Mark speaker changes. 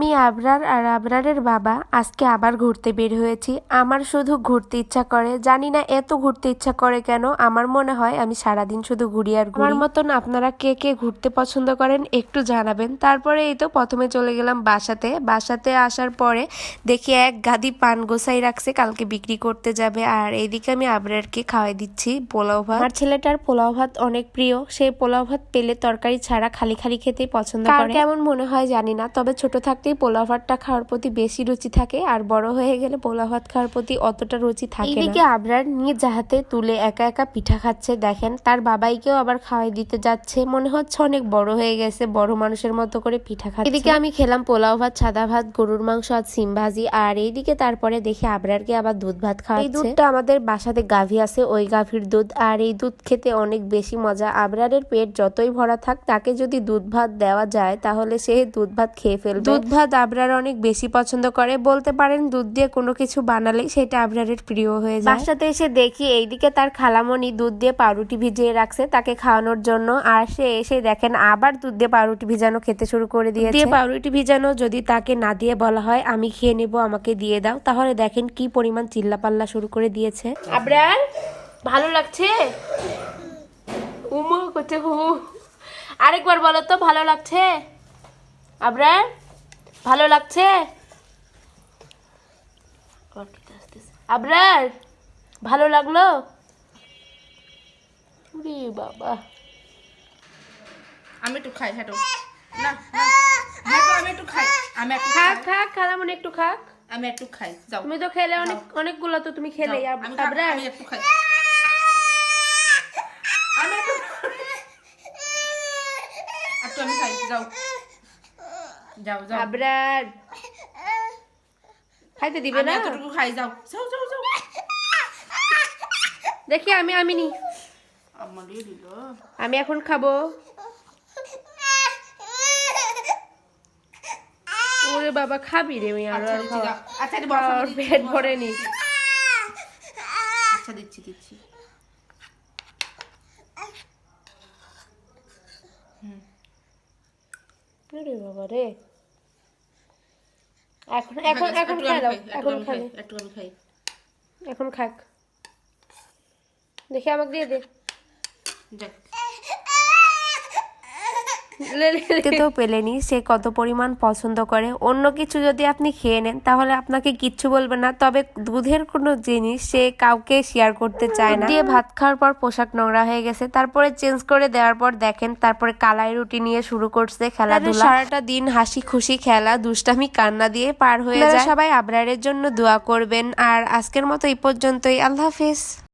Speaker 1: আমি আবরার আর আবরারের বাবা আজকে আবার ঘুরতে বের হয়েছি। আমার শুধু ঘুরতে ইচ্ছা করে। জানি না এত ঘুরতে ইচ্ছা করে কেন। আমার মনে হয় আমি সারাদিন শুধু ঘুরি আর ঘুরি। আমার মতন আপনারা কে কে ঘুরতে পছন্দ করেন একটু জানাবেন। তারপরে এই তো প্রথমে চলে গেলাম বাসাতে। বাসাতে আসার পরে দেখি এক গাদি পান গোসাই রাখছে কালকে বিক্রি করতে যাবে। আর এইদিকে আমি আবরারকে খাওয়াই দিচ্ছি পোলাও ভাত। আমার ছেলেটার পোলাও ভাত অনেক প্রিয়। সেই পোলাও ভাত পেলে তরকারি ছাড়া খালি খালি খেতেই পছন্দ করে কেমন মনে হয় জানি না তবে ছোট থাকতেই পোলাও ভাতটা খাওয়ার প্রতি বেশি রুচি থাকে আর বড় হয়ে গেলে পোলাও ভাত খাওয়ার প্রতি অতটা রুচি থাকে না। এদিকে আবরার নিজ হাতে তুলে একা একা পিঠা খাচ্ছে দেখেন। তার বাবাইকেও আবার খাওয়াই দিতে যাচ্ছে। মনে হচ্ছে অনেক বড় হয়ে গেছে বড় মানুষের মতো করে পিঠা খাচ্ছে। এদিকে আমি খেলাম পোলাও ভাত সাদা ভাত গরুর মাংস আর সিম ভাজি আর এইদিকে তারপরে দেখি আবরারকে আবার দুধ ভাত খাওয়াচ্ছে। এই দুধটা আমাদের বাসাতে গাভী আছে ওই গাভীর দুধ আর এই দুধ খেতে অনেক বেশি মজা। আবরারের পেট যতই ভরা থাক তাকে যদি দুধ ভাত দেওয়া যায় তাহলে সে দুধ ভাত খেয়ে ফেলবে। দুধ ভাত আবরার অনেক বেশি পছন্দ করে। বলতে পারেন দুধ দিয়ে কোনো কিছু বানালে সেটা আবরারের প্রিয় হয়ে যায়। বাসাতে এসে দেখি এইদিকে তার খালামণি দুধ দিয়ে পাউরুটি ভিজিয়ে রাখছে তাকে খাওয়ানোর জন্য। আর সে এসে দেখেন আবার দুধ দিয়ে পাউরুটি ভিজানো খেতে শুরু করে দিয়েছে দিয়ে পাউরুটি ভিজানো যদি তাকে না দিয়ে বলা হয় আমি খেয়ে নেব আমাকে দিয়ে দাও তাহলে দেখেন কি পরিমাণ চিল্লাপাল্লা শুরু করে দিয়েছে। আবরার ভালো লাগছে? উমো করছে হু। আরেকবার বলো তো ভালো লাগছে? আবরার? ভালো লাগছে? আবার আবরার ভালো লাগল? উরে বাবা।
Speaker 2: আমি একটু খাই না হাঁটো আমি একটু খাই। আমি একটু
Speaker 1: খাক খাক একটু খাক।
Speaker 2: আমি একটু খাই যাও।
Speaker 1: তুমি তো খেলে অনেক অনেকগুলো তো তুমি খেলে আবরার।
Speaker 2: আমি একটু খাই। আমি একটু আমি খাই যাও। যাও যাও।
Speaker 1: আবরার। খাইতে দিবে না?
Speaker 2: এতটুকু খাই যাও। যাও যাও যাও।
Speaker 1: দেখি আমি আমি নি। আমি এখন খাব। ওরে বাবা খাবি রে আমি আর
Speaker 2: আচ্ছা আচ্ছা দিচ্ছি,
Speaker 1: পেট ভরে নি।
Speaker 2: আচ্ছা দিচ্ছি দিচ্ছি।
Speaker 1: ওরে বাবা রে। এখন এখন
Speaker 2: হয়ে গেছে,
Speaker 1: এখন
Speaker 2: একটু
Speaker 1: খাই
Speaker 2: আমি
Speaker 1: দাও
Speaker 2: খাই, একটু
Speaker 1: এখন
Speaker 2: আমি খাই,
Speaker 1: খাবে
Speaker 2: একটু আমি খাই।
Speaker 1: এখন খাক। দেখি আমাকে দিয়ে দে।
Speaker 2: যাক
Speaker 1: তো পেলেনি সে কত পরিমাণ পছন্দ করে। অন্য কিছু যদি আপনি খেয়ে নেন তাহলে আপনাকে কিচ্ছু বলবে না। তবে দুধের কোনো জিনিস সে কাউকে শেয়ার করতে চায় না। দিয়ে ভাত খাওয়ার পর পোশাক নোংরা হয়ে গেছে। তারপরে চেঞ্জ করে দেওয়ার পর দেখেন তারপরে কালাই রুটি নিয়ে শুরু করছে খেলাধুলা। সারাটা দিন হাসি খুশি খেলা দুষ্টামি কান্না দিয়ে পার হয়ে যায়। সবাই আবরারের জন্য দোয়া করবেন। আর আজকের মতো এই পর্যন্তই। আল্লাহ হাফেজ।